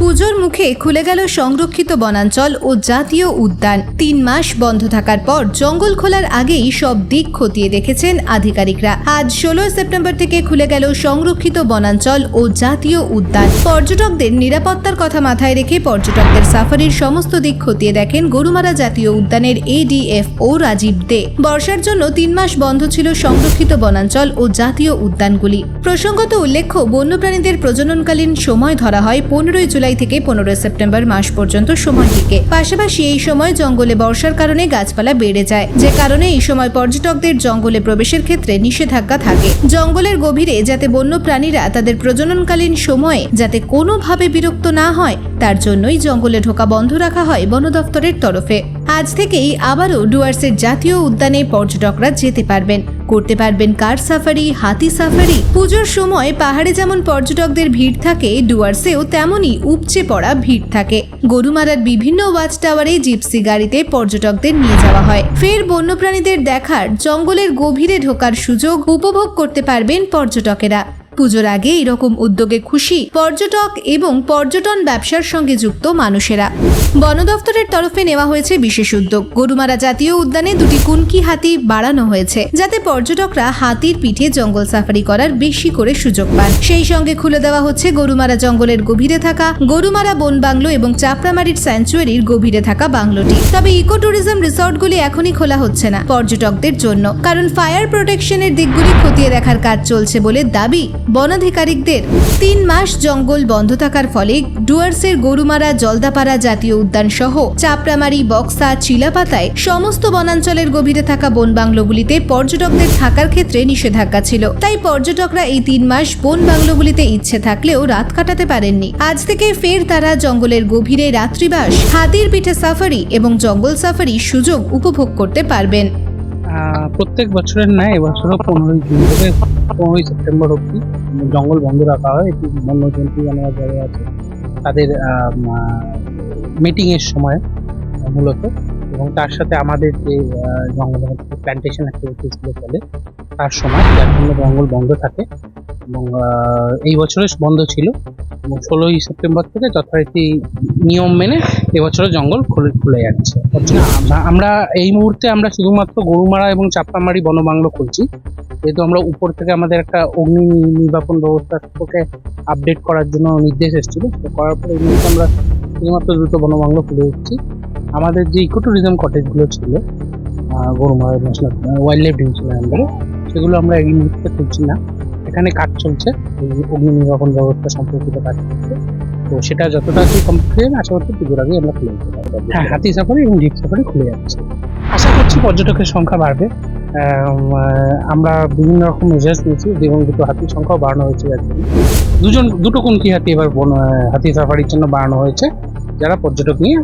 পুজোর মুখে খুলে গেল সংরক্ষিত বনাঞ্চল ও জাতীয় উদ্যান। তিন মাস বন্ধ থাকার পর জঙ্গল খোলার আগেই সব দিক খতিয়ে দেখেছেন আধিকারিকরা। আজ ষোলোই সেপ্টেম্বর থেকে খুলে গেল সংরক্ষিত বনাঞ্চল ও জাতীয় উদ্যান। পর্যটকদের নিরাপত্তার কথা মাথায় রেখে পর্যটকদের সাফারির সমস্ত দিক খতিয়ে দেখেন গরুমারা জাতীয় উদ্যানের এডিএফ ও রাজীব দে। বর্ষার জন্য তিন মাস বন্ধ ছিল সংরক্ষিত বনাঞ্চল ও জাতীয় উদ্যানগুলি। প্রসঙ্গত উল্লেখ্য, বন্যপ্রাণীদের প্রজননকালীন সময় ধরা হয় পনেরোই জুলাই থেকে পনেরোই সেপ্টেম্বর মাস পর্যন্ত সময়টিকে পাশাপাশি এই সময় জঙ্গলে বর্ষার কারণে গাছপালা বেড়ে যায়। যে কারণে এই সময় পর্যটকদের জঙ্গলে প্রবেশের ক্ষেত্রে নিষেধাজ্ঞা থাকে। জঙ্গলের গভীরে যাতে বন্যপ্রাণীরা তাদের প্রজননকালীন সময়ে যাতে কোনোভাবে বিরক্ত না হয়, তার জন্যই জঙ্গলে ঢোকা বন্ধ রাখা হয় বন দফতরের তরফে। আজ থেকেই আবারও ডুয়ার্সের জাতীয় উদ্যানে পর্যটকরা যেতে পারবেন। করতে পারবেন কার সাফারি, হাতি সাফারি। পুজোর সময় পাহাড়ে যেমন পর্যটকদের ভিড় থাকে, ডুয়ার্সেও তেমনই উপচে পড়া ভিড় থাকে। গরুমারার বিভিন্ন ওয়াচ টাওয়ারে জিপসি গাড়িতে পর্যটকদের নিয়ে যাওয়া হয়। ফের বন্যপ্রাণীদের দেখার, জঙ্গলের গভীরে ঢোকার সুযোগ উপভোগ করতে পারবেন পর্যটকেরা। পুজোর আগে এরকম উদ্যোগে খুশি পর্যটক এবং পর্যটন ব্যবসার সঙ্গে যুক্ত মানুষেরা। বন দফতরের তরফে নেওয়া হয়েছে বিশেষ উদ্যোগ। গরুমারা জাতীয় উদ্যানে দুটি কুনকি হাতি বাড়ানো হয়েছে, যাতে পর্যটকরা হাতির পিঠে জঙ্গল সাফারি করার বেশি করে সুযোগ পান। সেই সঙ্গে খুলে দেওয়া হচ্ছে গরুমারা জঙ্গলের গভীরে থাকা গরুমারা বন বাংলো এবং চাপড়ামারির স্যাঞ্চুয়ারির গভীরে থাকা বাংলোটি। তবে ইকো ট্যুরিজম রিসর্টগুলি এখনই খোলা হচ্ছে না পর্যটকদের জন্য, কারণ ফায়ার প্রোটেকশনের দিকগুলি খতিয়ে দেখার কাজ চলছে বলে দাবি বনাধিকারিকদের তিন মাস জঙ্গল বন্ধ থাকার ফলে ডুয়ার্সের গরুমারা জলদাপাড়া জাতীয় উদ্যান সহ চাপড়ামারি, বক্সা, চিলাপাতায় সমস্ত বনাঞ্চলের গভীরে থাকা বন বাংলোগুলিতে পর্যটকদের থাকার ক্ষেত্রে নিষেধাজ্ঞা ছিল। তাই পর্যটকরা এই তিন মাস বন বাংলোগুলিতে ইচ্ছে থাকলেও রাত কাটাতে পারেননি। আজ থেকে ফের তারা জঙ্গলের গভীরে রাত্রিবাস, হাতির পিঠে সাফারি এবং জঙ্গল সাফারি সুযোগ উপভোগ করতে পারবেন। প্রত্যেক বছরের ন্যায় এবছরও পনেরোই জুন। থেকে পনেরোই সেপ্টেম্বর অবধি জঙ্গল বন্ধ রাখা হয়। একটি বন্যজন্তু জানার যারা আছে। তাদের মিটিংয়ের সময় মূলত। এবং তার সাথে আমাদের যে জঙ্গলের প্ল্যান্টেশন অ্যাক্টিভিটিসগুলো চলে, তার সময় যার জন্য জঙ্গল বন্ধ থাকে। এবং এই বছরে বন্ধ ছিল। ষোলোই সেপ্টেম্বর থেকে যথারীতি নিয়ম মেনে এবছরও জঙ্গল খুলে খুলে যাচ্ছে। না, আমরা- এই মুহূর্তে আমরা শুধুমাত্র গরুমারা এবং চাপ্পামারি বনবাংলো খুলছি। যেহেতু আমরা উপর থেকে আমাদের একটা অগ্নি নির্বাপন ব্যবস্থা সম্পর্কে আপডেট করার জন্য নির্দেশ এসেছিল তো করার পরে এই মুহূর্তে আমরা শুধুমাত্র দ্রুত বনবাংলো খুলে দিচ্ছি আমাদের যে ইকো ট্যুরিজম কটেজগুলো ছিল গরুমারা ওয়াইল্ড লাইফ ডিভিশনের আন্ডারে সেগুলো আমরা এই মুহূর্তে খুলছি না। এখানে কাজ চলছে অগ্নি নির্বাপন ব্যবস্থা সম্পর্কিত কাজ চলছে। তো সেটা যতটা কমপ্লিট হবে আশা করছি পুজোর আগে আমরা খুলে দিতে পারব। হ্যাঁ হাতি সাফারি এবং জিপ সাফারি খুলে যাচ্ছে। আশা করছি পর্যটকের সংখ্যা বাড়বে। আমরা বিভিন্ন রকম মেজার্স নিয়েছি এবং দুটো হাতির সংখ্যাও বাড়ানো হয়েছে দুজন দুটো কুনকি হাতি এবার হাতি সাফারির জন্য বাড়ানো হয়েছে যারা পর্যটক নিয়ে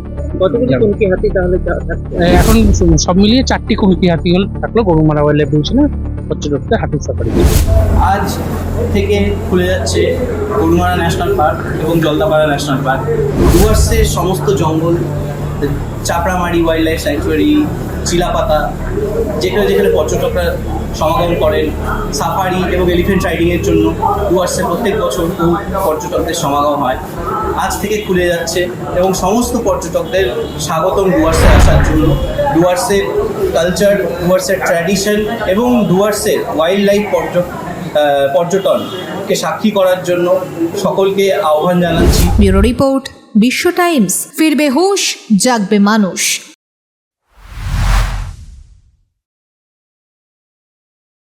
এখন সব মিলিয়ে চারটি কুমকি হাতি হল থাকল গরুমারা ওয়াইল্ড লাইফ ডিভিশনে পর্যটকদের হাতি সাফারি আজ থেকে খুলে যাচ্ছে গরুমারা ন্যাশনাল পার্ক এবং জলদাপাড়া ন্যাশনাল পার্ক। ডুয়ার্সের সমস্ত জঙ্গল, Chapramari wildlife sanctuary Chilapata, যেখানে যেখানে পর্যটকরা সমাগম করেন, সাফারি এবং এলিফেন্ট রাইডিংয়ের জন্য ডুয়ার্সে প্রত্যেক বছর বহু পর্যটকদের সমাগম হয়। আজ থেকে খুলে যাচ্ছে এবং সমস্ত পর্যটকদের স্বাগতম ডুয়ার্সে আসার জন্য ডুয়ার্সের কালচার, ডুয়ার্সের ট্র্যাডিশন এবং ডুয়ার্সের ওয়াইল্ড লাইফ পর্য পর্যটনকে সাক্ষী করার জন্য সকলকে আহ্বান জানাচ্ছি। Bureau report Bishwa Times. ফিরবে হুশ, জাগবে মানুষ।